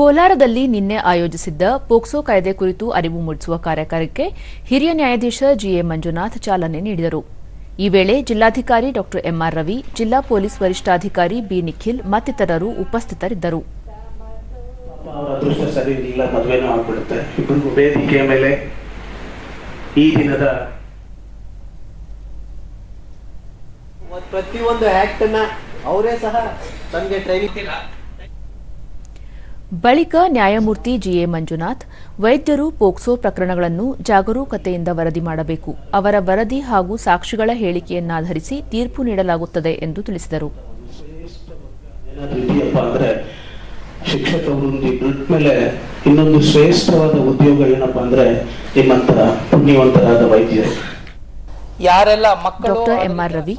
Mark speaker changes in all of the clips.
Speaker 1: ಕೋಲಾರದಲ್ಲಿ ನಿನ್ನೆ ಆಯೋಜಿಸಿದ್ದ ಪೋಕ್ಸೋ ಕಾಯ್ದೆ ಕುರಿತು ಅರಿವು ಮೂಡಿಸುವ ಕಾರ್ಯಕ್ರಮಕ್ಕೆ ಹಿರಿಯ ನ್ಯಾಯಾಧೀಶ ಜಿಎ ಮಂಜುನಾಥ್ ಚಾಲನೆ ನೀಡಿದರು. ಈ ವೇಳೆ ಜಿಲ್ಲಾಧಿಕಾರಿ ಡಾ ಎಂಆರ್ ರವಿ ಜಿಲ್ಲಾ ಪೊಲೀಸ್ ವರಿಷ್ಠಾಧಿಕಾರಿ ಬಿ ನಿಖಿಲ್ ಮತ್ತಿತರರು ಉಪಸ್ಥಿತರಿದ್ದರು.
Speaker 2: ಅವರ ಅದೃಷ್ಟ ಸರಿ ಇಲ್ಲ ಮದುವೆನೂ ಆಗ್ಬಿಡುತ್ತೆ. ಇಬ್ಬರಿಗೂ ವೇದಿಕೆಯ ಮೇಲೆ ಈ ದಿನದ
Speaker 3: ಪ್ರತಿಯೊಂದು ಆಕ್ಟ್ ಅನ್ನ ಅವರೇ ಸಹ
Speaker 1: ಬಳಿಕ ನ್ಯಾಯಮೂರ್ತಿ ಜಿಎ ಮಂಜುನಾಥ್, ವೈದ್ಯರು ಪೋಕ್ಸೋ ಪ್ರಕರಣಗಳನ್ನು ಜಾಗರೂಕತೆಯಿಂದ ವರದಿ ಮಾಡಬೇಕು. ಅವರ ವರದಿ ಹಾಗೂ ಸಾಕ್ಷಿಗಳ ಹೇಳಿಕೆಯನ್ನಾಧರಿಸಿ ತೀರ್ಪು ನೀಡಲಾಗುತ್ತದೆ ಎಂದು ತಿಳಿಸಿದರು.
Speaker 2: ಶಿಕ್ಷಕ ವೃಂದಿ ಬಿಟ್ಟ ಇನ್ನೊಂದು ಶ್ರೇಷ್ಠವಾದ ಉದ್ಯೋಗ ಏನಪ್ಪಾ ಅಂದ್ರೆ ನಿಮ್ಮಂತರ ಪುಣ್ಯವಂತರಾದ ವೈದ್ಯರು.
Speaker 4: ಯಾರೆಲ್ಲ ಮಕ್ಕಳು
Speaker 1: ಡಾಕ್ಟರ್ ಎಂಆರ್ ರವಿ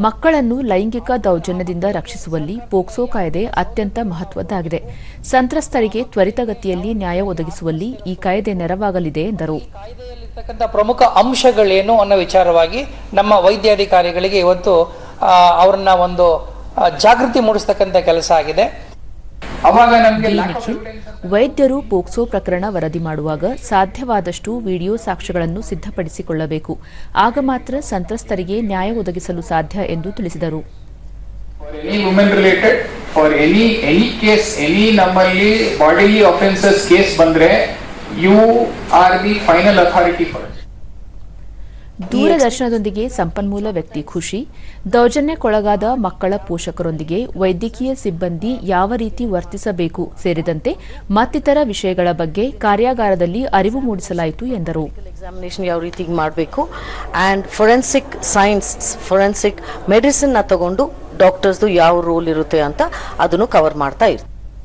Speaker 1: ಮಕ್ಕಳನ್ನು ಲೈಂಗಿಕ ದೌರ್ಜನ್ಯದಿಂದ ರಕ್ಷಿಸುವಲ್ಲಿ ಪೋಕ್ಸೋ ಕಾಯ್ದೆ ಅತ್ಯಂತ ಮಹತ್ವದ್ದಾಗಿದೆ. ಸಂತ್ರಸ್ತರಿಗೆ ತ್ವರಿತಗತಿಯಲ್ಲಿ ನ್ಯಾಯ ಒದಗಿಸುವಲ್ಲಿ ಈ ಕಾಯ್ದೆ ನೆರವಾಗಲಿದೆ ಎಂದರು.
Speaker 4: ಪ್ರಮುಖ ಅಂಶಗಳೇನು ಅನ್ನೋ ವಿಚಾರವಾಗಿ ನಮ್ಮ ವೈದ್ಯಾಧಿಕಾರಿಗಳಿಗೆ ಇವತ್ತು ಅವರನ್ನ ಒಂದು ಜಾಗೃತಿ ಮೂಡಿಸ್ತಕ್ಕಂಥ ಕೆಲಸ ಆಗಿದೆ ಅವಾಗ ನಮಗೆ
Speaker 1: ಬಿ ನಿಖಿಲ್ ವೈದ್ಯರು ಪೋಕ್ಸೋ ಪ್ರಕರಣ ವರದಿ ಮಾಡುವಾಗ ಸಾಧ್ಯವಾದಷ್ಟು ವಿಡಿಯೋ ಸಾಕ್ಷ್ಯಗಳನ್ನು ಸಿದ್ಧಪಡಿಸಿಕೊಳ್ಳಬೇಕು. ಆಗ ಮಾತ್ರ ಸಂತ್ರಸ್ತರಿಗೆ ನ್ಯಾಯ ಒದಗಿಸಲು ಸಾಧ್ಯ ಎಂದು ತಿಳಿಸಿದರು.
Speaker 5: Any women related for any any case any ನಮ್ಮಲ್ಲಿ ಬಾಡಿಲಿ ಕೇಸ್ ಬಂದ್ರೆ you are the final authority for
Speaker 1: ದೂರದರ್ಶನದೊಂದಿಗೆ ಸಂಪನ್ಮೂಲ ವ್ಯಕ್ತಿ ಖುಷಿ, ದೌರ್ಜನ್ಯಕ್ಕೊಳಗಾದ ಮಕ್ಕಳ ಪೋಷಕರೊಂದಿಗೆ ವೈದ್ಯಕೀಯ ಸಿಬ್ಬಂದಿ ಯಾವ ರೀತಿ ವರ್ತಿಸಬೇಕು ಸೇರಿದಂತೆ ಮತ್ತಿತರ ವಿಷಯಗಳ ಬಗ್ಗೆ ಕಾರ್ಯಾಗಾರದಲ್ಲಿ ಅರಿವು ಮೂಡಿಸಲಾಯಿತು ಎಂದರು.
Speaker 6: ಎಕ್ಸಾಮಿನೇಷನ್ ಯಾವ ರೀತಿ ಮಾಡಬೇಕು? ಆ್ಯಂಡ್ ಫೊರೆನ್ಸಿಕ್ ಸೈನ್ಸ್ ಫೊರೆನ್ಸಿಕ್ ಮೆಡಿಸಿನ್ನ ತಗೊಂಡು ಡಾಕ್ಟರ್ಸ್ದು ಯಾವ ರೋಲ್ ಇರುತ್ತೆ ಅಂತ ಅದನ್ನು ಕವರ್ ಮಾಡ್ತಾ ಇರ್ತೀವಿ.